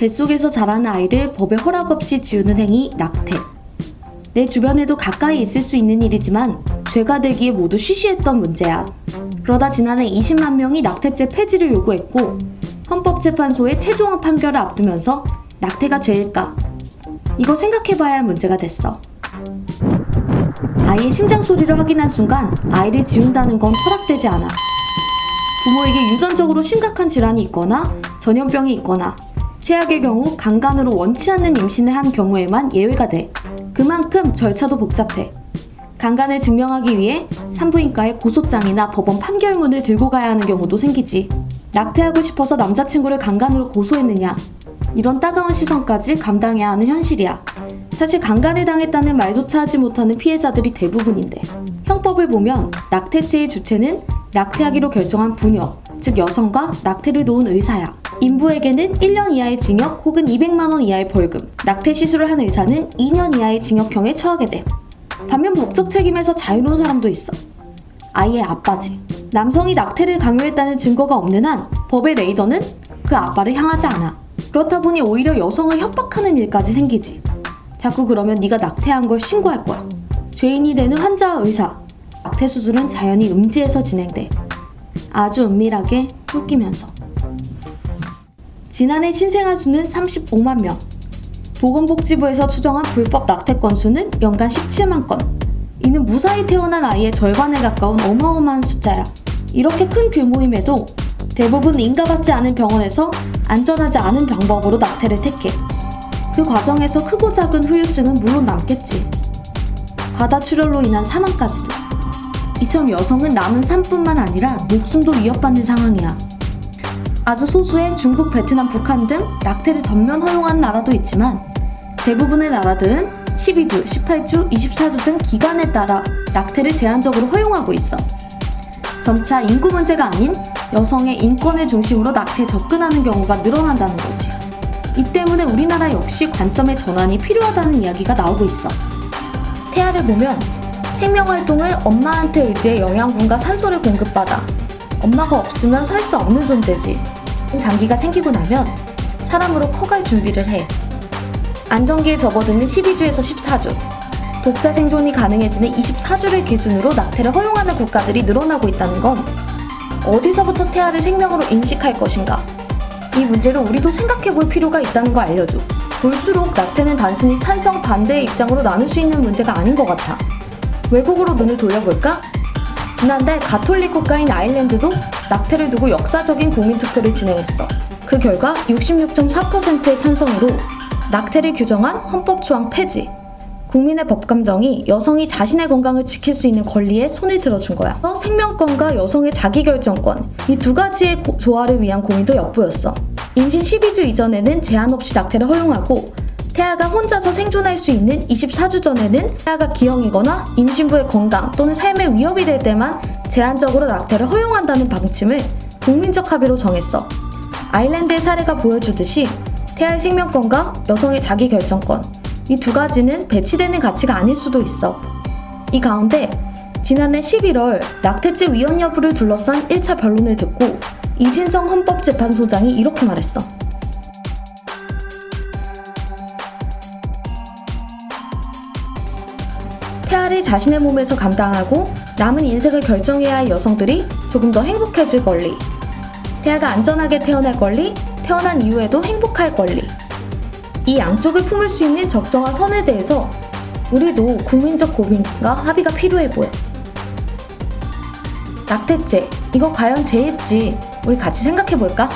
뱃속에서 자라는 아이를 법의 허락 없이 지우는 행위 낙태. 내 주변에도 가까이 있을 수 있는 일이지만 죄가 되기에 모두 쉬쉬했던 문제야. 그러다 지난해 20만 명이 낙태죄 폐지를 요구했고 헌법재판소의 최종원 판결을 앞두면서 낙태가 죄일까? 이거 생각해봐야 할 문제가 됐어. 아이의 심장 소리를 확인한 순간 아이를 지운다는 건 허락되지 않아. 부모에게 유전적으로 심각한 질환이 있거나 전염병이 있거나 최악의 경우 강간으로 원치 않는 임신을 한 경우에만 예외가 돼. 그만큼 절차도 복잡해. 강간을 증명하기 위해 산부인과에 고소장이나 법원 판결문을 들고 가야 하는 경우도 생기지. 낙태하고 싶어서 남자친구를 강간으로 고소했느냐. 이런 따가운 시선까지 감당해야 하는 현실이야. 사실 강간을 당했다는 말조차 하지 못하는 피해자들이 대부분인데. 형법을 보면 낙태죄의 주체는 낙태하기로 결정한 부녀, 즉 여성과 낙태를 도운 의사야. 인부에게는 1년 이하의 징역 혹은 200만 원 이하의 벌금, 낙태 시술을 한 의사는 2년 이하의 징역형에 처하게 돼. 반면 법적 책임에서 자유로운 사람도 있어. 아이의 아빠지. 남성이 낙태를 강요했다는 증거가 없는 한 법의 레이더는 그 아빠를 향하지 않아. 그렇다 보니 오히려 여성을 협박하는 일까지 생기지. 자꾸 그러면 네가 낙태한 걸 신고할 거야. 죄인이 되는 환자와 의사. 낙태 수술은 자연히 음지에서 진행돼. 아주 은밀하게 쫓기면서. 지난해 신생아 수는 35만 명. 보건복지부에서 추정한 불법 낙태 건수는 연간 17만 건. 이는 무사히 태어난 아이의 절반에 가까운 어마어마한 숫자야. 이렇게 큰 규모임에도 대부분 인가받지 않은 병원에서 안전하지 않은 방법으로 낙태를 택해. 그 과정에서 크고 작은 후유증은 물론 남겠지. 과다 출혈로 인한 사망까지도. 이처럼 여성은 남은 삶뿐만 아니라 목숨도 위협받는 상황이야. 아주 소수의 중국, 베트남, 북한 등 낙태를 전면 허용한 나라도 있지만 대부분의 나라들은 12주, 18주, 24주 등 기간에 따라 낙태를 제한적으로 허용하고 있어. 점차 인구 문제가 아닌 여성의 인권을 중심으로 낙태에 접근하는 경우가 늘어난다는 거지. 이 때문에 우리나라 역시 관점의 전환이 필요하다는 이야기가 나오고 있어. 태아를 보면 생명활동을 엄마한테 의지해 영양분과 산소를 공급받아 엄마가 없으면 살 수 없는 존재지. 장기가 생기고 나면 사람으로 커갈 준비를 해. 안정기에 접어드는 12주에서 14주. 독자 생존이 가능해지는 24주를 기준으로 낙태를 허용하는 국가들이 늘어나고 있다는 건 어디서부터 태아를 생명으로 인식할 것인가? 이 문제를 우리도 생각해 볼 필요가 있다는 거 알려줘. 볼수록 낙태는 단순히 찬성 반대의 입장으로 나눌 수 있는 문제가 아닌 것 같아. 외국으로 눈을 돌려볼까? 지난달 가톨릭 국가인 아일랜드도 낙태를 두고 역사적인 국민투표를 진행했어. 그 결과 66.4%의 찬성으로 낙태를 규정한 헌법 조항 폐지. 국민의 법감정이 여성이 자신의 건강을 지킬 수 있는 권리에 손을 들어준 거야. 어, 생명권과 여성의 자기결정권 이 두 가지의 고- 조화를 위한 고민도 엿보였어. 임신 12주 이전에는 제한 없이 낙태를 허용하고 태아가 혼자서 생존할 수 있는 24주 전에는 태아가 기형이거나 임신부의 건강 또는 삶에 위협이 될 때만 제한적으로 낙태를 허용한다는 방침을 국민적 합의로 정했어. 아일랜드의 사례가 보여주듯이 태아의 생명권과 여성의 자기결정권 이 두 가지는 배치되는 가치가 아닐 수도 있어. 이 가운데 지난해 11월 낙태죄 위헌 여부를 둘러싼 1차 변론을 듣고 이진성 헌법재판소장이 이렇게 말했어. 태아를 자신의 몸에서 감당하고 남은 인생을 결정해야 할 여성들이 조금 더 행복해질 권리. 태아가 안전하게 태어날 권리, 태어난 이후에도 행복할 권리. 이 양쪽을 품을 수 있는 적정한 선에 대해서 우리도 국민적 고민과 합의가 필요해 보여. 낙태죄, 이거 과연 죄일지 우리 같이 생각해 볼까?